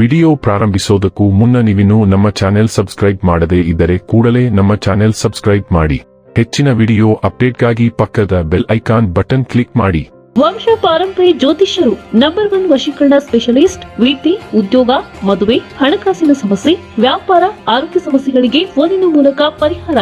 Video ಪ್ರಾರಂಭಿಸೋದಕ್ಕೂ ಮುನ್ನ ನೀವಿನ್ನೂ ನಮ್ಮ ಚಾನೆಲ್ ಸಬ್ಸ್ಕ್ರೈಬ್ ಮಾಡದೇ ಇದ್ದರೆ ಕೂಡಲೇ ನಮ್ಮ ಚಾನೆಲ್ ಸಬ್ಸ್ಕ್ರೈಬ್ ಮಾಡಿ. ಹೆಚ್ಚಿನ ವಿಡಿಯೋ ಅಪ್ಡೇಟ್ಗಾಗಿ ಪಕ್ಕದ ಬೆಲ್ ಐಕಾನ್ ಬಟನ್ ಕ್ಲಿಕ್ ಮಾಡಿ. ವಂಶ ಪಾರಂಪರ್ಯ ಜ್ಯೋತಿಷ್ಯರು ನಂಬರ್ ಒನ್ ವಶೀಕರಣ ಸ್ಪೆಷಲಿಸ್ಟ್ ವೃತ್ತಿ ಉದ್ಯೋಗ ಮದುವೆ ಹಣಕಾಸಿನ ಸಮಸ್ಯೆ ವ್ಯಾಪಾರ ಆರೋಗ್ಯ ಸಮಸ್ಯೆಗಳಿಗೆ ಫೋನಿನ ಮೂಲಕ ಪರಿಹಾರ.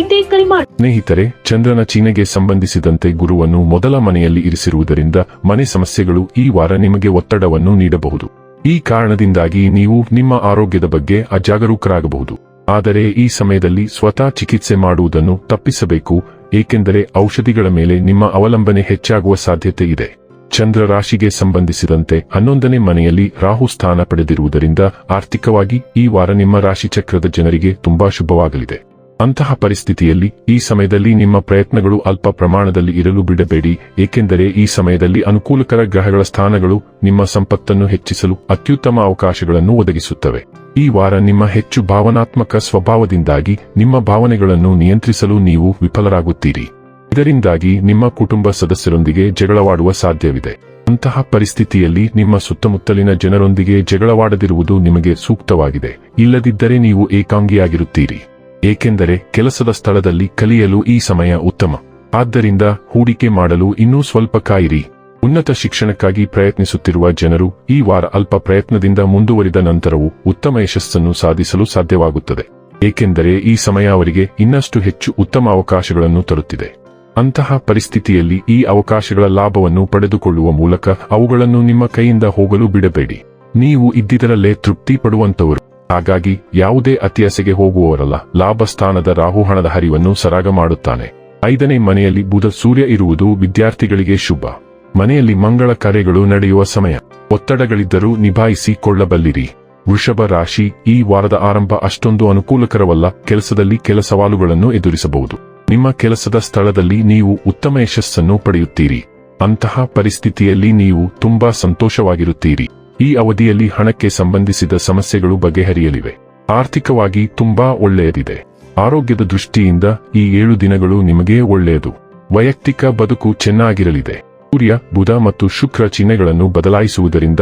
ಎಂದೇ ಕರೆ ಮಾಡಿ ಸ್ನೇಹಿತರೆ ಚಂದ್ರನ ಚೀನೆಗೆ ಸಂಬಂಧಿಸಿದಂತೆ ಗುರುವನ್ನು ಮೊದಲ ಮನೆಯಲ್ಲಿ ಇರಿಸಿರುವುದರಿಂದ ಮನೆ ಸಮಸ್ಯೆಗಳು ಈ ವಾರ ನಿಮಗೆ ಒತ್ತಡವನ್ನು ನೀಡಬಹುದು. ಈ ಕಾರಣದಿಂದಾಗಿ ನೀವು ನಿಮ್ಮ ಆರೋಗ್ಯದ ಬಗ್ಗೆ ಅಜಾಗರೂಕರಾಗಬಹುದು. ಆದರೆ ಈ ಸಮಯದಲ್ಲಿ ಸ್ವತಃ ಚಿಕಿತ್ಸೆ ಮಾಡುವುದನ್ನು ತಪ್ಪಿಸಬೇಕು, ಏಕೆಂದರೆ ಔಷಧಿಗಳ ಮೇಲೆ ನಿಮ್ಮ ಅವಲಂಬನೆ ಹೆಚ್ಚಾಗುವ ಸಾಧ್ಯತೆ ಇದೆ. ಚಂದ್ರ ರಾಶಿಗೆ ಸಂಬಂಧಿಸಿದಂತೆ ಹನ್ನೊಂದನೇ ಮನೆಯಲ್ಲಿ ರಾಹು ಸ್ಥಾನ ಪಡೆದಿರುವುದರಿಂದ ಆರ್ಥಿಕವಾಗಿ ಈ ವಾರ ನಿಮ್ಮ ರಾಶಿಚಕ್ರದ ಜನರಿಗೆ ತುಂಬಾ ಶುಭವಾಗಲಿದೆ. ಅಂತಹ ಪರಿಸ್ಥಿತಿಯಲ್ಲಿ ಈ ಸಮಯದಲ್ಲಿ ನಿಮ್ಮ ಪ್ರಯತ್ನಗಳು ಅಲ್ಪ ಪ್ರಮಾಣದಲ್ಲಿ ಇರಲು ಬಿಡಬೇಡಿ, ಏಕೆಂದರೆ ಈ ಸಮಯದಲ್ಲಿ ಅನುಕೂಲಕರ ಗ್ರಹಗಳ ಸ್ಥಾನಗಳು ನಿಮ್ಮ ಸಂಪತ್ತನ್ನು ಹೆಚ್ಚಿಸಲು ಅತ್ಯುತ್ತಮ ಅವಕಾಶಗಳನ್ನು ಒದಗಿಸುತ್ತವೆ. ಈ ವಾರ ನಿಮ್ಮ ಹೆಚ್ಚು ಭಾವನಾತ್ಮಕ ಸ್ವಭಾವದಿಂದಾಗಿ ನಿಮ್ಮ ಭಾವನೆಗಳನ್ನು ನಿಯಂತ್ರಿಸಲು ನೀವು ವಿಫಲರಾಗುತ್ತೀರಿ. ಇದರಿಂದಾಗಿ ನಿಮ್ಮ ಕುಟುಂಬ ಸದಸ್ಯರೊಂದಿಗೆ ಜಗಳವಾಡುವ ಸಾಧ್ಯವಿದೆ. ಅಂತಹ ಪರಿಸ್ಥಿತಿಯಲ್ಲಿ ನಿಮ್ಮ ಸುತ್ತಮುತ್ತಲಿನ ಜನರೊಂದಿಗೆ ಜಗಳವಾಡದಿರುವುದು ನಿಮಗೆ ಸೂಕ್ತವಾಗಿದೆ. ಇಲ್ಲದಿದ್ದರೆ ನೀವು ಏಕಾಂಗಿಯಾಗಿರುತ್ತೀರಿ. ಏಕೆಂದರೆ ಕೆಲಸದ ಸ್ಥಳದಲ್ಲಿ ಕಲಿಯಲು ಈ ಸಮಯ ಉತ್ತಮ. ಆದ್ದರಿಂದ ಹೂಡಿಕೆ ಮಾಡಲು ಇನ್ನೂ ಸ್ವಲ್ಪ ಕಾಯಿರಿ. ಉನ್ನತ ಶಿಕ್ಷಣಕ್ಕಾಗಿ ಪ್ರಯತ್ನಿಸುತ್ತಿರುವ ಜನರು ಈ ವಾರ ಅಲ್ಪ ಪ್ರಯತ್ನದಿಂದ ಮುಂದುವರಿದ ನಂತರವೂ ಉತ್ತಮ ಯಶಸ್ಸನ್ನು ಸಾಧಿಸಲು ಸಾಧ್ಯವಾಗುತ್ತದೆ. ಏಕೆಂದರೆ ಈ ಸಮಯ ಅವರಿಗೆ ಇನ್ನಷ್ಟು ಹೆಚ್ಚು ಉತ್ತಮ ಅವಕಾಶಗಳನ್ನು ತರುತ್ತಿದೆ. ಅಂತಹ ಪರಿಸ್ಥಿತಿಯಲ್ಲಿ ಈ ಅವಕಾಶಗಳ ಲಾಭವನ್ನು ಪಡೆದುಕೊಳ್ಳುವ ಮೂಲಕ ಅವುಗಳನ್ನು ನಿಮ್ಮ ಕೈಯಿಂದ ಹೋಗಲು ಬಿಡಬೇಡಿ. ನೀವು ಇದ್ದಿದ್ದರಲ್ಲೇ ತೃಪ್ತಿ ಪಡುವಂತವರು ಹಾಗಾಗಿ ಯಾವುದೇ ಅತ್ಯಾಸೆಗೆ ಹೋಗುವವರಲ್ಲ ಲಾಭ ಸ್ಥಾನದ ರಾಹು ಹಣದ ಹರಿವನ್ನು ಸರಾಗ ಮಾಡುತ್ತಾನೆ. ಐದನೇ ಮನೆಯಲ್ಲಿ ಬುಧ ಸೂರ್ಯ ಇರುವುದು ವಿದ್ಯಾರ್ಥಿಗಳಿಗೆ ಶುಭ. ಮನೆಯಲ್ಲಿ ಮಂಗಳ ಕರೆಗಳು ನಡೆಯುವ ಸಮಯ. ಒತ್ತಡಗಳಿದ್ದರೂ ನಿಭಾಯಿಸಿಕೊಳ್ಳಬಲ್ಲಿರಿ ವೃಷಭ ರಾಶಿ, ಈ ವಾರದ ಆರಂಭ ಅಷ್ಟೊಂದು ಅನುಕೂಲಕರವಲ್ಲ, ಕೆಲಸದಲ್ಲಿ ಕೆಲ ಸವಾಲುಗಳನ್ನು ಎದುರಿಸಬಹುದು. ನಿಮ್ಮ ಕೆಲಸದ ಸ್ಥಳದಲ್ಲಿ ನೀವು ಉತ್ತಮ ಯಶಸ್ಸನ್ನು ಪಡೆಯುತ್ತೀರಿ. ಅಂತಹ ಪರಿಸ್ಥಿತಿಯಲ್ಲಿ ನೀವು ತುಂಬಾ ಸಂತೋಷವಾಗಿರುತ್ತೀರಿ. ಈ ಅವಧಿಯಲ್ಲಿ ಹಣಕ್ಕೆ ಸಂಬಂಧಿಸಿದ ಸಮಸ್ಯೆಗಳು ಬಗೆಹರಿಯಲಿವೆ. ಆರ್ಥಿಕವಾಗಿ ತುಂಬಾ ಒಳ್ಳೆಯದಿದೆ. ಆರೋಗ್ಯದ ದೃಷ್ಟಿಯಿಂದ ಈ ಏಳು ದಿನಗಳು ನಿಮಗೆ ಒಳ್ಳೆಯದು. ವೈಯಕ್ತಿಕ ಬದುಕು ಚೆನ್ನಾಗಿರಲಿದೆ. ಸೂರ್ಯ, ಬುಧ ಮತ್ತು ಶುಕ್ರ ಚಿಹ್ನೆಗಳನ್ನು ಬದಲಾಯಿಸುವುದರಿಂದ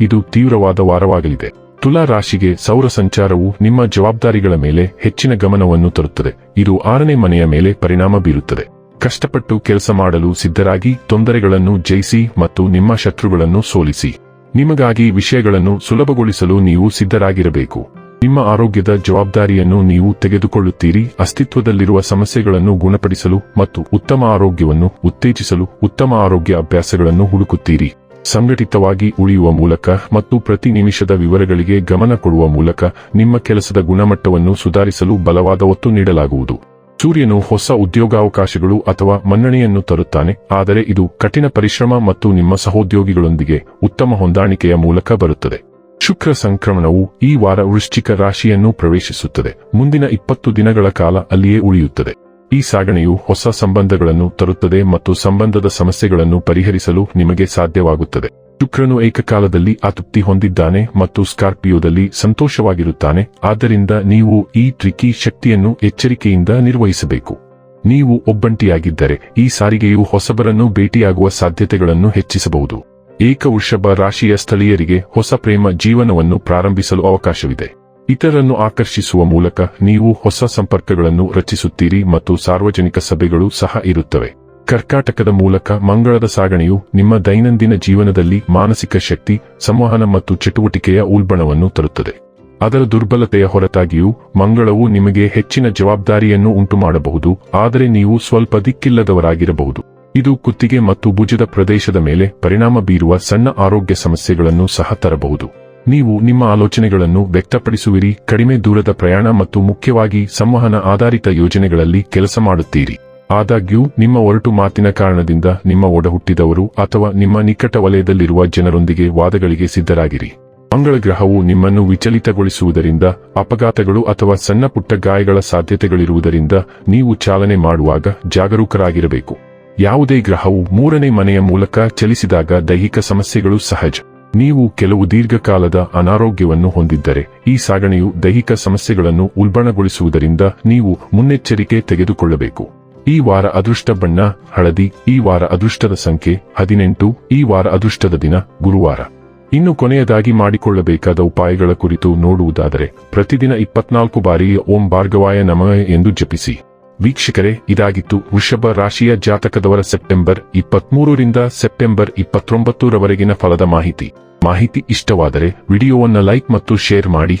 ಇದು ತೀವ್ರವಾದ ವಾರವಾಗಲಿದೆ. ತುಲಾ ರಾಶಿಗೆ ಸೌರ ಸಂಚಾರವು ನಿಮ್ಮ ಜವಾಬ್ದಾರಿಗಳ ಮೇಲೆ ಹೆಚ್ಚಿನ ಗಮನವನ್ನು ತರುತ್ತದೆ. ಇದು ಆರನೇ ಮನೆಯ ಮೇಲೆ ಪರಿಣಾಮ ಬೀರುತ್ತದೆ. ಕಷ್ಟಪಟ್ಟು ಕೆಲಸ ಮಾಡಲು ಸಿದ್ಧರಾಗಿ, ತೊಂದರೆಗಳನ್ನು ಜಯಿಸಿ ಮತ್ತು ನಿಮ್ಮ ಶತ್ರುಗಳನ್ನು ಸೋಲಿಸಿ. ನಿಮಗಾಗಿ ವಿಷಯಗಳನ್ನು ಸುಲಭಗೊಳಿಸಲು ನೀವು ಸಿದ್ಧರಾಗಿರಬೇಕು. ನಿಮ್ಮ ಆರೋಗ್ಯದ ಜವಾಬ್ದಾರಿಯನ್ನು ನೀವು ತೆಗೆದುಕೊಳ್ಳುತ್ತೀರಿ. ಅಸ್ತಿತ್ವದಲ್ಲಿರುವ ಸಮಸ್ಯೆಗಳನ್ನು ಗುಣಪಡಿಸಲು ಮತ್ತು ಉತ್ತಮ ಆರೋಗ್ಯವನ್ನು ಉತ್ತೇಜಿಸಲು ಉತ್ತಮ ಆರೋಗ್ಯ ಅಭ್ಯಾಸಗಳನ್ನು ಹುಡುಕುತ್ತೀರಿ. ಸಂಘಟಿತವಾಗಿ ಉಳಿಯುವ ಮೂಲಕ ಮತ್ತು ಪ್ರತಿ ನಿಮಿಷದ ವಿವರಗಳಿಗೆ ಗಮನ ಕೊಡುವ ಮೂಲಕ ನಿಮ್ಮ ಕೆಲಸದ ಗುಣಮಟ್ಟವನ್ನು ಸುಧಾರಿಸಲು ಬಲವಾದ ಒತ್ತು ನೀಡಲಾಗುವುದು. ಸೂರ್ಯನು ಹೊಸ ಉದ್ಯೋಗಾವಕಾಶಗಳು ಅಥವಾ ಮನ್ನಣೆಯನ್ನು ತರುತ್ತಾನೆ, ಆದರೆ ಇದು ಕಠಿಣ ಪರಿಶ್ರಮ ಮತ್ತು ನಿಮ್ಮ ಸಹೋದ್ಯೋಗಿಗಳೊಂದಿಗೆ ಉತ್ತಮ ಹೊಂದಾಣಿಕೆಯ ಮೂಲಕ ಬರುತ್ತದೆ. ಶುಕ್ರ ಸಂಕ್ರಮಣವು ಈ ವಾರ ವೃಶ್ಚಿಕ ರಾಶಿಯನ್ನು ಪ್ರವೇಶಿಸುತ್ತದೆ. ಮುಂದಿನ ಇಪ್ಪತ್ತು ದಿನಗಳ ಕಾಲ ಅಲ್ಲಿಯೇ ಉಳಿಯುತ್ತದೆ. ಈ ಸಾಗಣೆಯು ಹೊಸ ಸಂಬಂಧಗಳನ್ನು ತರುತ್ತದೆ ಮತ್ತು ಸಂಬಂಧದ ಸಮಸ್ಯೆಗಳನ್ನು ಪರಿಹರಿಸಲು ನಿಮಗೆ ಸಾಧ್ಯವಾಗುತ್ತದೆ. ಶುಕ್ರನು ಏಕಕಾಲದಲ್ಲಿ ಆತೃಪ್ತಿ ಹೊಂದಿದ್ದಾನೆ ಮತ್ತು ಸ್ಕಾರ್ಪಿಯೋದಲ್ಲಿ ಸಂತೋಷವಾಗಿರುತ್ತಾನೆ, ಆದ್ದರಿಂದ ನೀವು ಈ ಟ್ರಿಕಿ ಶಕ್ತಿಯನ್ನು ಎಚ್ಚರಿಕೆಯಿಂದ ನಿರ್ವಹಿಸಬೇಕು. ನೀವು ಒಬ್ಬಂಟಿಯಾಗಿದ್ದರೆ ಈ ಸಾರಿಗೆಯು ಹೊಸಬರನ್ನು ಭೇಟಿಯಾಗುವ ಸಾಧ್ಯತೆಗಳನ್ನು ಹೆಚ್ಚಿಸಬಹುದು. ಏಕವೃಷಭ ರಾಶಿಯ ಸ್ಥಳೀಯರಿಗೆ ಹೊಸ ಪ್ರೇಮ ಜೀವನವನ್ನು ಪ್ರಾರಂಭಿಸಲು ಅವಕಾಶವಿದೆ. ಇತರನ್ನು ಆಕರ್ಷಿಸುವ ಮೂಲಕ ನೀವು ಹೊಸ ಸಂಪರ್ಕಗಳನ್ನು ರಚಿಸುತ್ತೀರಿ ಮತ್ತು ಸಾರ್ವಜನಿಕ ಸಭೆಗಳು ಸಹ ಇರುತ್ತವೆ. ಕರ್ಕಾಟಕದ ಮೂಲಕ ಮಂಗಳದ ಸಾಗಣೆಯು ನಿಮ್ಮ ದೈನಂದಿನ ಜೀವನದಲ್ಲಿ ಮಾನಸಿಕ ಶಕ್ತಿ, ಸಂವಹನ ಮತ್ತು ಚಟುವಟಿಕೆಯ ಉಲ್ಬಣವನ್ನು ತರುತ್ತದೆ. ಅದರ ದುರ್ಬಲತೆಯ ಹೊರತಾಗಿಯೂ ಮಂಗಳವು ನಿಮಗೆ ಹೆಚ್ಚಿನ ಜವಾಬ್ದಾರಿಯನ್ನು ಉಂಟುಮಾಡಬಹುದು, ಆದರೆ ನೀವು ಸ್ವಲ್ಪ ದಿಕ್ಕಿಲ್ಲದವರಾಗಿರಬಹುದು. ಇದು ಕುತ್ತಿಗೆ ಮತ್ತು ಭುಜದ ಪ್ರದೇಶದ ಮೇಲೆ ಪರಿಣಾಮ ಬೀರುವ ಸಣ್ಣ ಆರೋಗ್ಯ ಸಮಸ್ಯೆಗಳನ್ನು ಸಹ ತರಬಹುದು. ನೀವು ನಿಮ್ಮ ಆಲೋಚನೆಗಳನ್ನು ವ್ಯಕ್ತಪಡಿಸುವಿರಿ, ಕಡಿಮೆ ದೂರದ ಪ್ರಯಾಣ ಮತ್ತು ಮುಖ್ಯವಾಗಿ ಸಂವಹನ ಆಧಾರಿತ ಯೋಜನೆಗಳಲ್ಲಿ ಕೆಲಸ ಮಾಡುತ್ತೀರಿ. ಆದಾಗ್ಯೂ, ನಿಮ್ಮ ಒರಟು ಮಾತಿನ ಕಾರಣದಿಂದ ನಿಮ್ಮ ಒಡಹುಟ್ಟಿದವರು ಅಥವಾ ನಿಮ್ಮ ನಿಕಟ ವಲಯದಲ್ಲಿರುವ ಜನರೊಂದಿಗೆ ವಾದಗಳಿಗೆ ಸಿದ್ಧರಾಗಿರಿ. ಮಂಗಳ ಗ್ರಹವು ನಿಮ್ಮನ್ನು ವಿಚಲಿತಗೊಳಿಸುವುದರಿಂದ, ಅಪಘಾತಗಳು ಅಥವಾ ಸಣ್ಣಪುಟ್ಟ ಗಾಯಗಳ ಸಾಧ್ಯತೆಗಳಿರುವುದರಿಂದ ನೀವು ಚಾಲನೆ ಮಾಡುವಾಗ ಜಾಗರೂಕರಾಗಿರಬೇಕು. ಯಾವುದೇ ಗ್ರಹವು ಮೂರನೇ ಮನೆಯ ಮೂಲಕ ಚಲಿಸಿದಾಗ ದೈಹಿಕ ಸಮಸ್ಯೆಗಳು ಸಹಜ. ನೀವು ಕೆಲವು ದೀರ್ಘಕಾಲದ ಅನಾರೋಗ್ಯವನ್ನು ಹೊಂದಿದ್ದರೆ, ಈ ಸಾಗಣೆಯು ದೈಹಿಕ ಸಮಸ್ಯೆಗಳನ್ನು ಉಲ್ಬಣಗೊಳಿಸುವುದರಿಂದ ನೀವು ಮುನ್ನೆಚ್ಚರಿಕೆ ತೆಗೆದುಕೊಳ್ಳಬೇಕು. ಈ ವಾರ ಅದೃಷ್ಟ ಬಣ್ಣ, ಹಳದಿ, ಈ ವಾರ ಅದೃಷ್ಟದ ಸಂಖ್ಯೆ, ಹದಿನೆಂಟು, ಈ ವಾರ ಅದೃಷ್ಟದ ದಿನ, ಗುರುವಾರ. ಇನ್ನು ಕೊನೆಯದಾಗಿ ಮಾಡಿಕೊಳ್ಳಬೇಕಾದ ಉಪಾಯಗಳ ಕುರಿತು ನೋಡುವುದಾದರೆ, ಪ್ರತಿದಿನ ಇಪ್ಪತ್ನಾಲ್ಕು ಬಾರಿ ಓಂ ಭಾರ್ಗವಾಯ ನಮಃ ಎಂದು ಜಪಿಸಿ. ವೀಕ್ಷಕರೇ, ಇದಾಗಿತ್ತು ವೃಷಭ ರಾಶಿಯ ಜಾತಕದವರ ಸೆಪ್ಟೆಂಬರ್ ಇಪ್ಪತ್ಮೂರರಿಂದ ಸೆಪ್ಟೆಂಬರ್ ಇಪ್ಪತ್ತೊಂಬತ್ತರವರೆಗಿನ ಫಲದ ಮಾಹಿತಿ. ಮಾಹಿತಿ ಇಷ್ಟವಾದರೆ ವಿಡಿಯೋವನ್ನು ಲೈಕ್ ಮತ್ತು ಶೇರ್ ಮಾಡಿ.